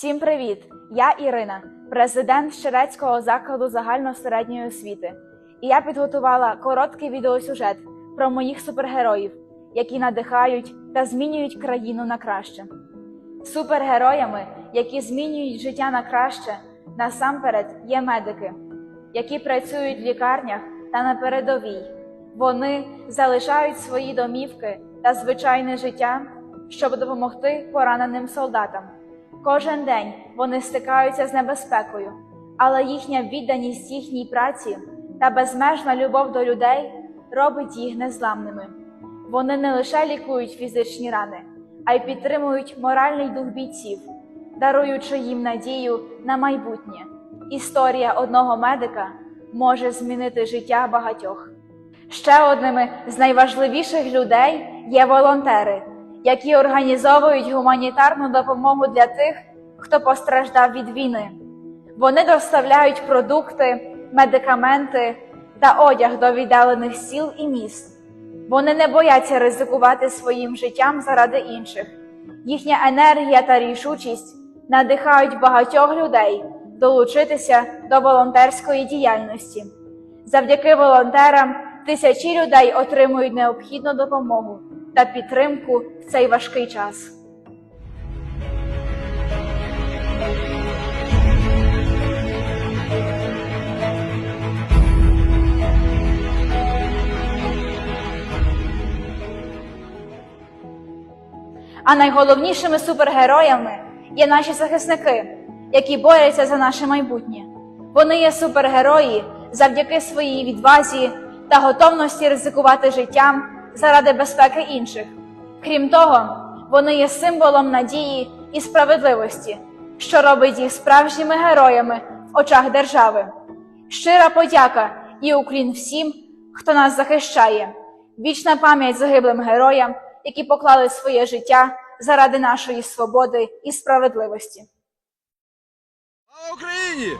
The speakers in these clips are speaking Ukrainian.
Всім привіт! Я Ірина, президент Щерецького закладу загальносередньої освіти. І я підготувала короткий відеосюжет про моїх супергероїв, які надихають та змінюють країну на краще. Супергероями, які змінюють життя на краще, насамперед є медики, які працюють в лікарнях та на передовій. Вони залишають свої домівки та звичайне життя, щоб допомогти пораненим солдатам. Кожен день вони стикаються з небезпекою, але їхня відданість їхній праці та безмежна любов до людей робить їх незламними. Вони не лише лікують фізичні рани, а й підтримують моральний дух бійців, даруючи їм надію на майбутнє. Історія одного медика може змінити життя багатьох. Ще одними з найважливіших людей є волонтери, які організовують гуманітарну допомогу для тих, хто постраждав від війни. Вони доставляють продукти, медикаменти та одяг до віддалених сіл і міст. Вони не бояться ризикувати своїм життям заради інших. Їхня енергія та рішучість надихають багатьох людей долучитися до волонтерської діяльності. Завдяки волонтерам тисячі людей отримують необхідну допомогу та підтримку в цей важкий час. А найголовнішими супергероями є наші захисники, які борються за наше майбутнє. Вони є супергерої завдяки своїй відвазі та готовності ризикувати життям заради безпеки інших. Крім того, вони є символом надії і справедливості, що робить їх справжніми героями в очах держави. Щира подяка і уклін всім, хто нас захищає. Вічна пам'ять загиблим героям, які поклали своє життя заради нашої свободи і справедливості. Слава Україні!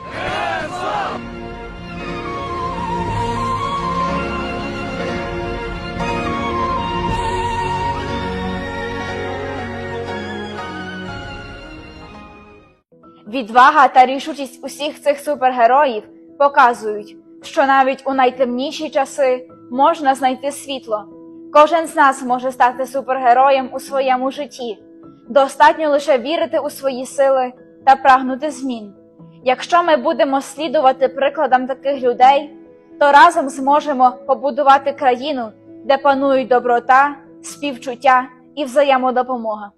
Відвага та рішучість усіх цих супергероїв показують, що навіть у найтемніші часи можна знайти світло. Кожен з нас може стати супергероєм у своєму житті. Достатньо лише вірити у свої сили та прагнути змін. Якщо ми будемо слідувати прикладам таких людей, то разом зможемо побудувати країну, де панують доброта, співчуття і взаємодопомога.